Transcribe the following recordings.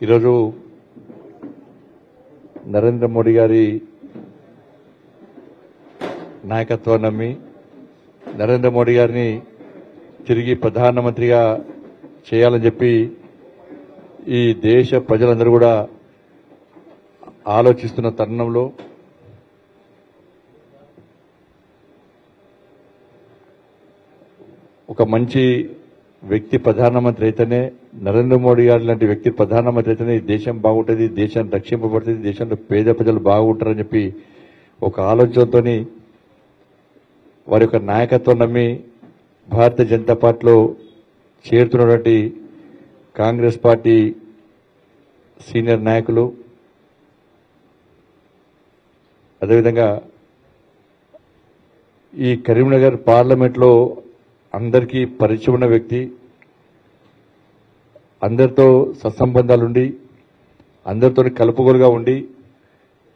ఈరోజు నరేంద్ర మోడీ గారి నాయకత్వాన్ని నమ్మి నరేంద్ర మోడీ గారిని తిరిగి ప్రధానమంత్రిగా చేయాలని చెప్పి ఈ దేశ ప్రజలందరూ కూడా ఆలోచిస్తున్న తరుణంలో ఒక మంచి వ్యక్తి ప్రధానమంత్రి అయితేనే నరేంద్ర మోడీ గారు లాంటి వ్యక్తి ప్రధానమంత్రి అయితేనే దేశం బాగుంటుంది దేశం రక్షింపబడుతుంది దేశంలో పేద ప్రజలు బాగుంటారని చెప్పి ఒక ఆలోచనతో వారి యొక్క నాయకత్వం నమ్మి భారతీయ జనతా పార్టీలో చేరుతున్నటువంటి కాంగ్రెస్ పార్టీ సీనియర్ నాయకులు. అదేవిధంగా ఈ కరీంనగర్ పార్లమెంట్లో అందరికీ పరిచయం ఉన్న వ్యక్తి అందరితో సత్సంబంధాలుండి అందరితో కలుపుగోలుగా ఉండి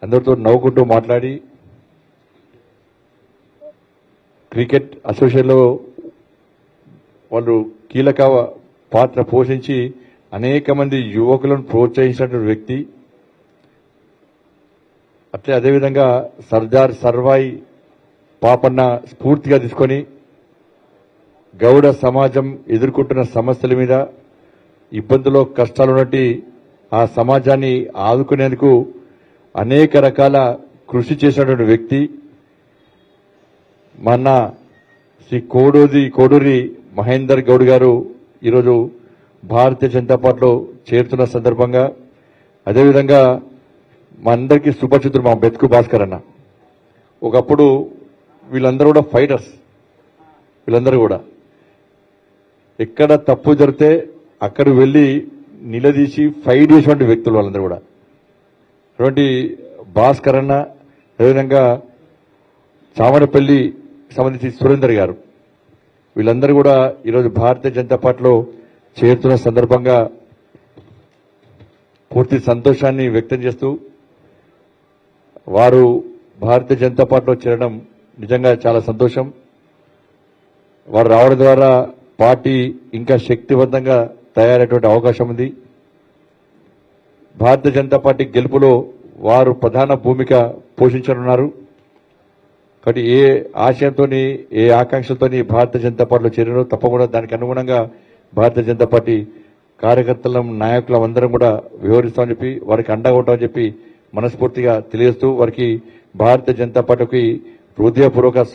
అందరితో నవ్వుకుంటూ మాట్లాడి క్రికెట్ అసోసియేషన్లో వాళ్ళు కీలక పాత్ర పోషించి అనేక మంది యువకులను ప్రోత్సహించినటువంటి వ్యక్తి. అట్లే అదేవిధంగా సర్దార్ సర్వాయి పాపన్న స్ఫూర్తిగా తీసుకొని గౌడ సమాజం ఎదుర్కొంటున్న సమస్యల మీద ఇబ్బందులో కష్టాలున్నట్టు ఆ సమాజాన్ని ఆదుకునేందుకు అనేక రకాల కృషి చేసినటువంటి వ్యక్తి. మన శ్రీ కోడూరి కోడూరి మహేందర్ గౌడ్ గారు ఈరోజు భారతీయ జనతా పార్టీలో చేరుతున్న సందర్భంగా అదేవిధంగా మా అందరికీ సుపరిచితుడు మా బెతుకు భాస్కర్ అన్న. ఒకప్పుడు వీళ్ళందరూ కూడా ఫైటర్స్. వీళ్ళందరూ కూడా. ఎక్కడ తప్పు జరిగితే అక్కడ వెళ్ళి నిలదీసి ఫైట్ చేసినటువంటి వ్యక్తులు వాళ్ళందరూ కూడా. అటువంటి భాస్కర్ అన్న అదేవిధంగా చామరపల్లి సంబంధించి సురేందర్ గారు. వీళ్ళందరూ కూడా ఈరోజు భారతీయ జనతా పార్టీలో చేరుతున్న సందర్భంగా పూర్తి సంతోషాన్ని వ్యక్తం చేస్తూ వారు భారతీయ జనతా పార్టీలో చేరడం నిజంగా చాలా సంతోషం. వారు రావడం ద్వారా పార్టీ ఇంకా శక్తివంతంగా తయారయ్యేటువంటి అవకాశం ఉంది. భారతీయ జనతా పార్టీ గెలుపులో వారు ప్రధాన భూమిక పోషించనున్నారు. కాబట్టి ఏ ఆశయంతో ఏ ఆకాంక్షలతో భారతీయ జనతా పార్టీలో చేరినో తప్పకుండా దానికి అనుగుణంగా భారతీయ జనతా పార్టీ కార్యకర్తలం నాయకులం అందరం కూడా వివరిస్తామని చెప్పి వారికి అండగా ఉంటామని చెప్పి మనస్ఫూర్తిగా తెలియజేస్తూ వారికి భారతీయ జనతా పార్టీకి హృదయపూర్వక